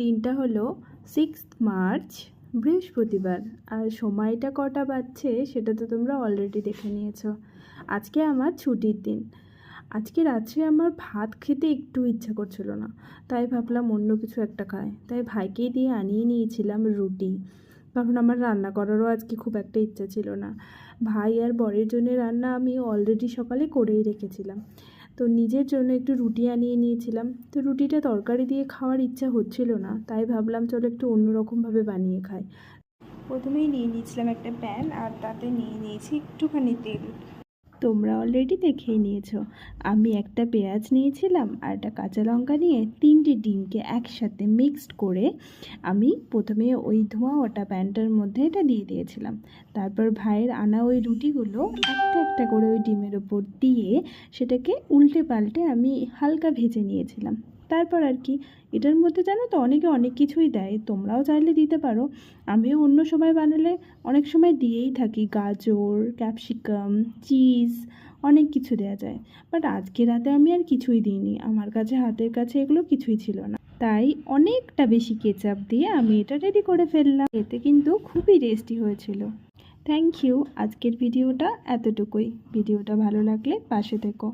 দিনটা হলো six March বৃহস্পতিবার। আর সময়টা কটা বাজছে সেটা তো তোমরা অলরেডি দেখে নিয়েছো। আজকে আমার ছুটির দিন। আজকে রাত্রে আমার ভাত খেতে একটু ইচ্ছা করছিল না, তাই ভাবলাম অন্য কিছু একটা খায় তাই ভাইকেই দিয়ে আনিয়ে নিয়েছিলাম রুটি। কারণ আমার রান্না করারও আজকে খুব একটা ইচ্ছা ছিল না। ভাই আর বরের জন্য রান্না আমি অলরেডি সকালে করেই রেখেছিলাম। তো নিজের জন্য একটু রুটি আনিয়ে নিয়েছিলাম। তো রুটিটা তরকারি দিয়ে খাওয়ার ইচ্ছা হচ্ছিল না তাই ভাবলাম চলো একটু অন্যরকমভাবে বানিয়ে খাই। প্রথমেই নিয়ে নিয়েছিলাম একটা প্যান আর তাতে নিয়ে নিয়েছি একটুখানি তেল। তোমরা অলরেডি দেখেই নিয়েছো। আমি একটা পেঁয়াজ নিয়েছিলাম আর একটা কাঁচা লঙ্কা নিয়ে তিনটে ডিমকে একসাথে মিক্সড করে আমি প্রথমে ওই ধোঁয়া ওটা প্যানটার মধ্যে এটা দিয়ে দিয়েছিলাম। তারপর ভাইয়ের আনা ওই রুটিগুলো একটা করে ওই ডিমের ওপর দিয়ে সেটাকে উল্টে পাল্টে আমি হালকা ভেজে নিয়েছিলাম। তারপর আর কি, এটার মধ্যে জানো তো অনেকে অনেক কিছুই দেয়, তোমরাও চাইলে দিতে পারো। আমিও অন্য সময় বানালে অনেক সময় দিয়েই থাকি, গাজর, ক্যাপসিকাম, চিজ, অনেক কিছু দেওয়া যায়। বাট আজকে রাতে আমি আর কিছুই দিইনি, আমার কাছে, হাতের কাছে এগুলো কিছুই ছিল না। তাই অনেকটা বেশি কেচাপ দিয়ে আমি এটা রেডি করে ফেললাম। এতে কিন্তু খুবই টেস্টি হয়েছিল। থ্যাংক ইউ আজকের ভিডিওটা এতটুকুই। ভিডিওটা ভালো লাগলে পাশে থেকো।